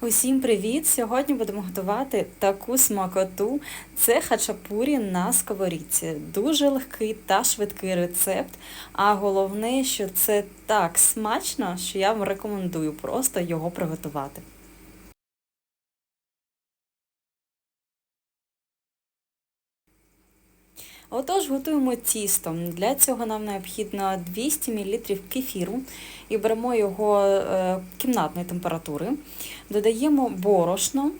Усім привіт! Сьогодні будемо готувати таку смакоту. Це хачапурі на сковорідці. Дуже легкий та швидкий рецепт. А головне, що це так смачно, що я вам рекомендую просто його приготувати. Отож, готуємо тісто. Для цього нам необхідно 200 мл кефіру і беремо його е, кімнатної температури, додаємо борошно,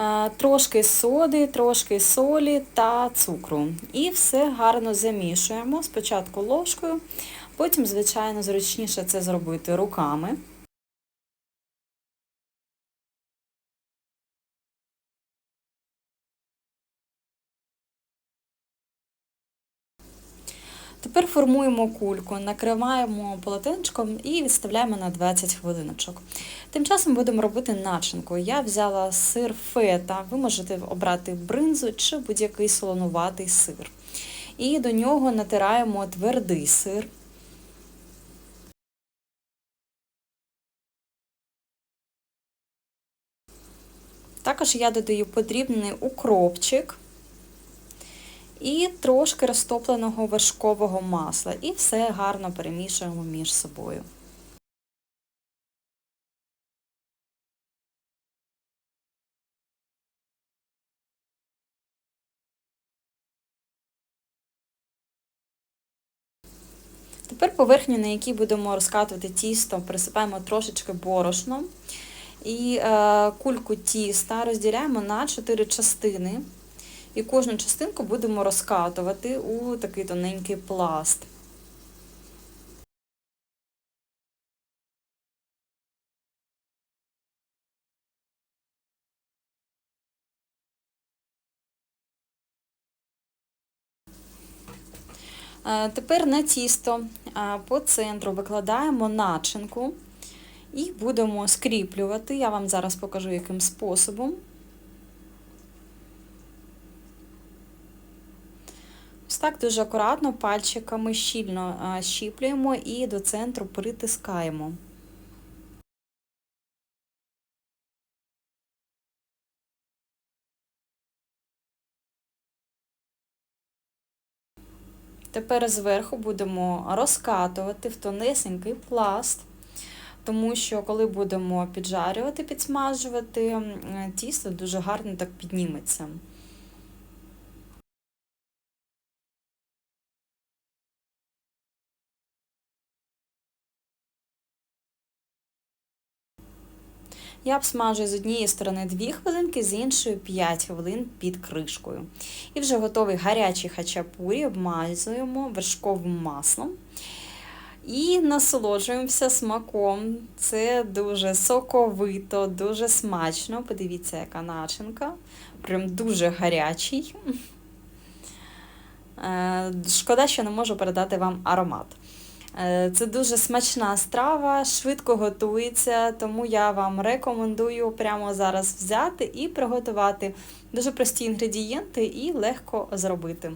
е, трошки соди, трошки солі та цукру. І все гарно замішуємо спочатку ложкою, потім, звичайно, зручніше це зробити руками. Тепер формуємо кульку, накриваємо полотенчиком і відставляємо на 20 хвилиночок. Тим часом будемо робити начинку. Я взяла сир фета, ви можете обрати бринзу чи будь-який солонуватий сир. І до нього натираємо твердий сир. Також я додаю подрібний укропчик і трошки розтопленого вершкового масла. І все гарно перемішуємо між собою. Тепер поверхню, на якій будемо розкатувати тісто, присипаємо трошечки борошном і е, кульку тіста розділяємо на 4 частини. І кожну частинку будемо розкатувати у такий тоненький пласт. Е, тепер на тісто по центру викладаємо начинку і будемо скріплювати. Я вам зараз покажу, яким способом. Так дуже акуратно пальчиками щільно щіплюємо і до центру притискаємо. Тепер зверху будемо розкатувати в тонесенький пласт, тому що, коли будемо піджарювати, підсмажувати, тісто дуже гарно так підніметься. Я обсмажую з однієї сторони 2 хвилинки, з іншої 5 хвилин під кришкою. І вже готовий гарячий хачапурі обмазуємо вершковим маслом. І насолоджуємося смаком. Це дуже соковито, дуже смачно. Подивіться, яка начинка. Прям дуже гарячий. Е, шкода, що не можу передати вам аромат. Е, це дуже смачна страва, швидко готується, тому я вам рекомендую прямо зараз взяти і приготувати дуже прості інгредієнти і легко зробити.